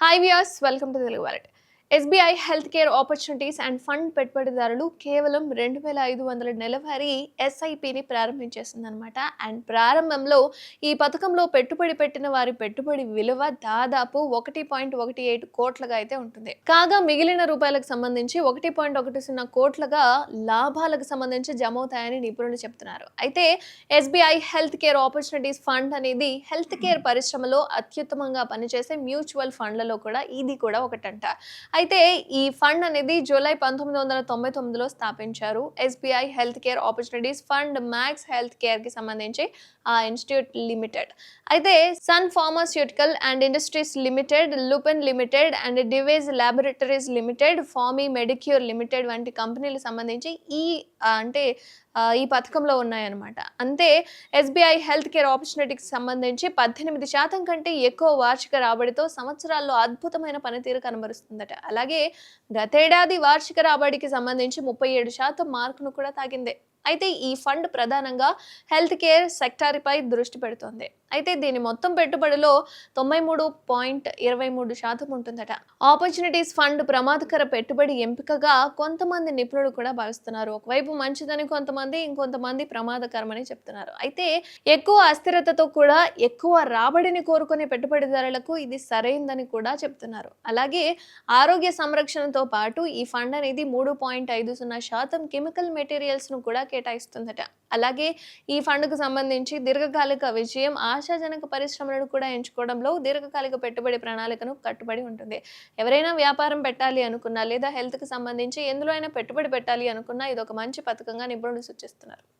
Hi viewers welcome to Telugu wallet SBI health care opportunities and fund పెట్టుబడిదారులు కేవలం రెండు వేల ఐదు వందల నెలవారీ ఎస్ఐపిని ప్రారంభించేసిందనమాట అండ్ ప్రారంభంలో ఈ పథకంలో పెట్టుబడి పెట్టిన వారి పెట్టుబడి విలువ దాదాపు ఒకటి పాయింట్ ఒకటి ఏడు కోట్లుగా అయితే ఉంటుంది. కాగా మిగిలిన రూపాయలకు సంబంధించి ఒకటి పాయింట్ ఒకటి సున్నా కోట్లుగా లాభాలకు సంబంధించి జమ అవుతాయని నిపుణులు చెప్తున్నారు. అయితే SBI health care opportunities fund అనేది హెల్త్ కేర్ పరిశ్రమలో అత్యుత్తమంగా పనిచేసే మ్యూచువల్ ఫండ్లలో కూడా ఇది కూడా ఒకటంట. అయితే ఈ ఫండ్ అనేది జూలై పంతొమ్మిది వందల తొంభై తొమ్మిదిలో స్థాపించారు. SBI health care opportunities fund max health కేర్కి సంబంధించి ఆ ఇన్స్టిట్యూట్ లిమిటెడ్. అయితే Sun pharmaceutical and industries limited Lupin limited and Divi's laboratories limited ఫామీ Medicure limited వంటి కంపెనీలకు సంబంధించి ఈ అంటే ఈ పథకంలో ఉన్నాయన్నమాట. అంతే ఎస్బీఐ హెల్త్ కేర్ ఆపర్చునిటీకి సంబంధించి పద్దెనిమిది శాతం కంటే ఎక్కువ వార్షిక రాబడితో సంవత్సరాల్లో అద్భుతమైన పనితీరు కనబరుస్తుందట. అలాగే గతేడాది వార్షిక రాబడికి సంబంధించి ముప్పై ఏడు శాతం మార్కును కూడా తాగిందే అయితే ఈ ఫండ్ ప్రధానంగా హెల్త్ కేర్ సెక్టార్పై దృష్టి పెడుతోంది. అయితే దీని మొత్తం పెట్టుబడిలో తొంభై మూడు పాయింట్ ఇరవై మూడు శాతం ఉంటుందట. ఆపర్చునిటీస్ ఫండ్ ప్రమాదకర పెట్టుబడి ఎంపికగా కొంతమంది నిపుణులు కూడా భావిస్తున్నారు. ఒకవైపు మంచిదని కొంతమంది ఇంకొంతమంది ప్రమాదకరమని చెప్తున్నారు. అయితే ఎక్కువ అస్థిరతతో కూడా ఎక్కువ రాబడిని కోరుకునే పెట్టుబడిదారులకు ఇది సరైందని కూడా చెప్తున్నారు. అలాగే ఆరోగ్య సంరక్షణతో పాటు ఈ ఫండ్ అనేది మూడు పాయింట్ ఐదు సున్నా శాతం కెమికల్ మెటీరియల్స్ను కూడా కేటాయిస్తుందట. అలాగే ఈ ఫండ్కు సంబంధించి దీర్ఘకాలిక విజయం ఆశాజనక పరిశ్రమలను కూడా ఎంచుకోవడంలో దీర్ఘకాలిక పెట్టుబడి ప్రణాళికను కట్టుబడి ఉంటుంది. ఎవరైనా వ్యాపారం పెట్టాలి అనుకున్నా లేదా హెల్త్కి సంబంధించి ఎందులో అయినా పెట్టుబడి పెట్టాలి అనుకున్నా ఇది ఒక మంచి పథకంగా నిపుణులు సూచిస్తున్నారు.